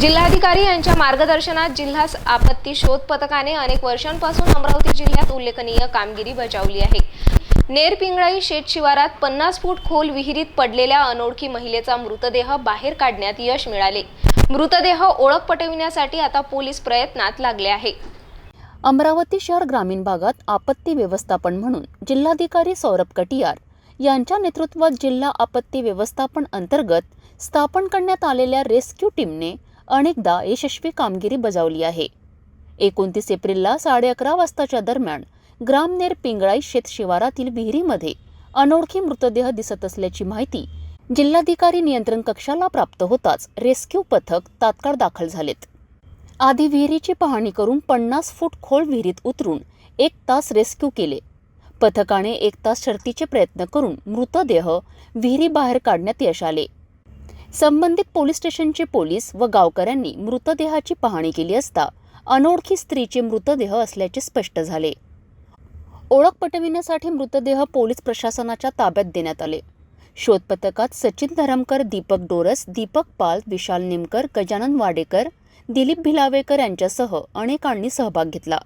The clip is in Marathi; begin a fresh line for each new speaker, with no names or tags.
जिल्हाधिकारी यांच्या मार्गदर्शनात जिल्हा आपत्ती शोध पथकाने अनेक वर्षांपासून अमरावती जिल्ह्यात उल्लेखनीय कामगिरी बजावली आहे. नेरपिंगळाई शेत शिवारात पन्नास फूट खोल विहिरीत पडलेल्या अनोळखी महिलेचा मृतदेह बाहेर काढण्यात यश मिळाले. मृतदेह ओळख पटविण्यासाठी आता पोलीस प्रयत्नात लागले आहे.
अमरावती शहर ग्रामीण भागात आपत्ती व्यवस्थापन म्हणून जिल्हाधिकारी सौरभ कटियार यांच्या नेतृत्वात जिल्हा आपत्ती व्यवस्थापन अंतर्गत स्थापन करण्यात आलेल्या रेस्क्यू टीमने अनेकदा यशस्वी कामगिरी बजावली आहे. एकोणतीस एप्रिलला साडे अकरा वाजताच्या दरम्यान ग्रामनेर पिंगळाई शेत शिवारातील विहिरीमध्ये अनोळखी मृतदेह दिसत असल्याची माहिती जिल्हाधिकारी नियंत्रण कक्षाला प्राप्त होताच रेस्क्यू पथक तात्काळ दाखल झालेत. आधी विहिरीची पाहणी करून पन्नास फूट खोल विहिरीत उतरून एक तास रेस्क्यू केले. पथकाने एक तास शर्तीचे प्रयत्न करून मृतदेह विहिरी बाहेर काढण्यात यश आले. संबंधित पोलीस स्टेशनचे पोलीस व गावकऱ्यांनी मृतदेहाची पाहणी केली असता अनोळखी स्त्रीचे मृतदेह असल्याचे स्पष्ट झाले. ओळख पटविण्यासाठी मृतदेह पोलीस प्रशासनाच्या ताब्यात देण्यात आले. शोध पथकात सचिन धरमकर दीपक डोरस दीपक पाल विशाल निमकर गजानन वाडेकर दिलीप भिलावेकर यांच्यासह अनेकांनी सहभाग घेतला.